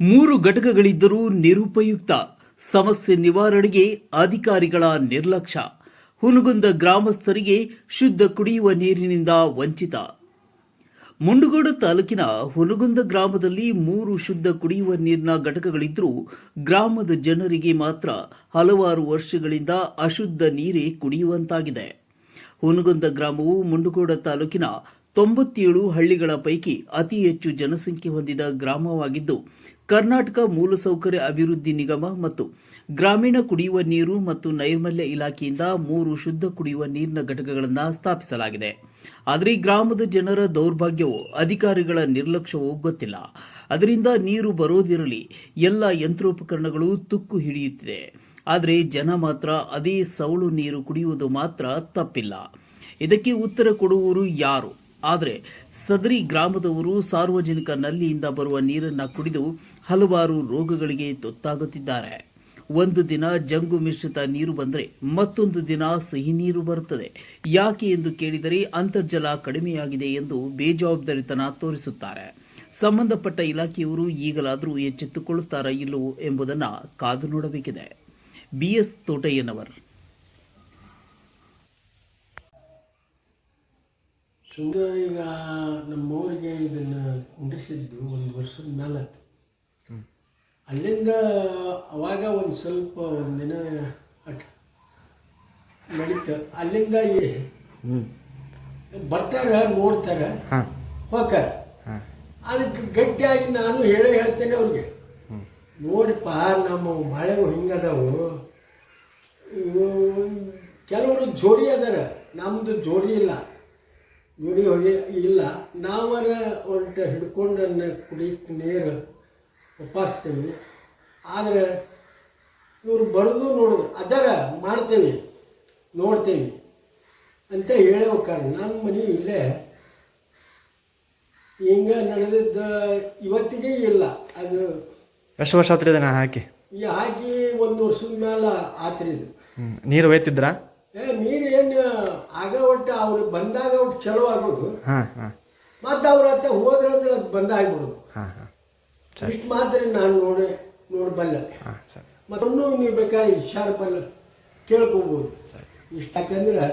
ಮೂರು ಘಟಕಗಳಿದ್ದರೂ ನಿರುಪಯುಕ್ತ. ಸಮಸ್ಯೆ ನಿವಾರಣೆಗೆ ಅಧಿಕಾರಿಗಳ ನಿರ್ಲಕ್ಷ್ಯ. ಹುನಗುಂದ ಗ್ರಾಮಸ್ಥರಿಗೆ ಶುದ್ಧ ಕುಡಿಯುವ ನೀರಿನಿಂದ ವಂಚಿತ. ಮುಂಡಗೋಡ ತಾಲೂಕಿನ ಹುನಗುಂದ ಗ್ರಾಮದಲ್ಲಿ ಮೂರು ಶುದ್ಧ ಕುಡಿಯುವ ನೀರಿನ ಘಟಕಗಳಿದ್ದರೂ ಗ್ರಾಮದ ಜನರಿಗೆ ಮಾತ್ರ ಹಲವಾರು ವರ್ಷಗಳಿಂದ ಅಶುದ್ಧ ನೀರೇ ಕುಡಿಯುವಂತಾಗಿದೆ. ಹುನಗುಂದ ಗ್ರಾಮವು ಮುಂಡಗೋಡ ತಾಲೂಕಿನ ತೊಂಬತ್ತೇಳು ಹಳ್ಳಿಗಳ ಪೈಕಿ ಅತಿ ಹೆಚ್ಚು ಜನಸಂಖ್ಯೆ ಹೊಂದಿದ ಗ್ರಾಮವಾಗಿದ್ದು, ಕರ್ನಾಟಕ ಮೂಲಸೌಕರ್ಯ ಅಭಿವೃದ್ಧಿ ನಿಗಮ ಮತ್ತು ಗ್ರಾಮೀಣ ಕುಡಿಯುವ ನೀರು ಮತ್ತು ನೈರ್ಮಲ್ಯ ಇಲಾಖೆಯಿಂದ ಮೂರು ಶುದ್ಧ ಕುಡಿಯುವ ನೀರಿನ ಘಟಕಗಳನ್ನು ಸ್ಥಾಪಿಸಲಾಗಿದೆ. ಆದರೆ ಗ್ರಾಮದ ಜನರ ದೌರ್ಭಾಗ್ಯವೋ ಅಧಿಕಾರಿಗಳ ನಿರ್ಲಕ್ಷ್ಯವೋ ಗೊತ್ತಿಲ್ಲ. ಅದರಿಂದ ನೀರು ಬರೋದಿರಲಿ, ಎಲ್ಲ ಯಂತ್ರೋಪಕರಣಗಳು ತುಕ್ಕು ಹಿಡಿಯುತ್ತಿದೆ. ಆದರೆ ಜನ ಮಾತ್ರ ಅದೇ ಸವಳು ನೀರು ಕುಡಿಯುವುದು ಮಾತ್ರ ತಪ್ಪಿಲ್ಲ. ಇದಕ್ಕೆ ಉತ್ತರ ಕೊಡುವವರು ಯಾರು? ಆದರೆ ಸದರಿ ಗ್ರಾಮದವರು ಸಾರ್ವಜನಿಕ ನಲ್ಲಿಯಿಂದ ಬರುವ ನೀರನ್ನು ಕುಡಿದು ಹಲವಾರು ರೋಗಗಳಿಗೆ ತುತ್ತಾಗುತ್ತಿದ್ದಾರೆ. ಒಂದು ದಿನ ಜಂಗು ಮಿಶ್ರಿತ ನೀರು ಬಂದರೆ ಮತ್ತೊಂದು ದಿನ ಸಿಹಿ ನೀರು ಬರುತ್ತದೆ. ಯಾಕೆ ಎಂದು ಕೇಳಿದರೆ ಅಂತರ್ಜಲ ಕಡಿಮೆಯಾಗಿದೆ ಎಂದು ಬೇಜವಾಬ್ದಾರಿತನ ತೋರಿಸುತ್ತಾರೆ. ಸಂಬಂಧಪಟ್ಟ ಇಲಾಖೆಯವರು ಈಗಲಾದರೂ ಎಚ್ಚೆತ್ತುಕೊಳ್ಳುತ್ತಾರಾ ಇಲ್ಲವೋ ಎಂಬುದನ್ನು ಕಾದು ನೋಡಬೇಕಿದೆ. ಬಿಎಸ್ ತೋಟಯ್ಯನವರ್. ಸುಮ್ಮನೆ ಈಗ ನಮ್ಮವರಿಗೆ ಇದನ್ನು ಕುಂಡಿಸಿದ್ದು ಒಂದು ವರ್ಷದ ನಾಲ್ಕು ಅಲ್ಲಿಂದ ಅವಾಗ ಒಂದು ಸ್ವಲ್ಪ ಒಂದಿನ ಅಟ್ ನಡೀತ. ಅಲ್ಲಿಂದ ಬರ್ತಾರೆ ನೋಡ್ತಾರೆ ಹೋಗ್ತಾರೆ. ಅದಕ್ಕೆ ಗಟ್ಟಿಯಾಗಿ ನಾನು ಹೇಳೇ ಹೇಳ್ತೇನೆ ಅವ್ರಿಗೆ. ನೋಡಿಪ್ಪ ನಮ್ಮ ಮಳೆವು ಹಿಂಗದವು. ಕೆಲವರು ಜೋಡಿ ಅದಾರ ನಮ್ಮದು ಜೋಡಿ ಇಲ್ಲ. ಹೋಗಿ ಇಲ್ಲ. ನಾವರ ಒಂಟ ಹಿಡ್ಕೊಂಡನ್ನ ಕುಡಿ ನೀರು ಒಪ್ಪಿಸ್ತೀವಿ ಆದರೆ ಇವರು ಬರೆದು ನೋಡಿದ್ರು ಅದರ ಮಾಡ್ತೇವೆ ನೋಡ್ತೇವೆ ಅಂತ ಹೇಳೋ ಕಾರಣ ನನ್ನ ಮನೆ ಇಲ್ಲೇ ಹಿಂಗೆ ನಡೆದಿದ್ದ ಇವತ್ತಿಗೆ ಇಲ್ಲ. ಅದು ಎಷ್ಟು ವರ್ಷ ಆತ್ರಿ ಇದನ್ನ ಹಾಕಿ? ಈ ಹಾಕಿ ಒಂದು ವರ್ಷದ ಮೇಲೆ ಆತ್ರಿ ಇದು. ಹ್ಮ್. ನೀರು ಒಯ್ತಿದ್ರಾ ಏ ನೀರು ಏನು ಆಗ ಒಟ್ಟು ಅವ್ರು ಬಂದಾಗ ಒಟ್ಟು ಚಲೋ ಆಗೋದು ಮತ್ತೆ ಅವ್ರ ಹತ್ರ ಹೋದ್ರೆ ಅಂದ್ರೆ ಅದು ಬಂದ ಆಗ್ಬಿಡೋದು. ಇಷ್ಟು ಮಾತ್ರ ನಾನು ನೋಡಿ ನೋಡಬಲ್ಲ ಮತ್ತೊಂದು ನೀವು ಬೇಕಾದ್ರೆ ಹುಷಾರು ಬಲ್ಲ ಕೇಳ್ಕೊಬೋದು. ಇಷ್ಟ ಯಾಕಂದ್ರೆ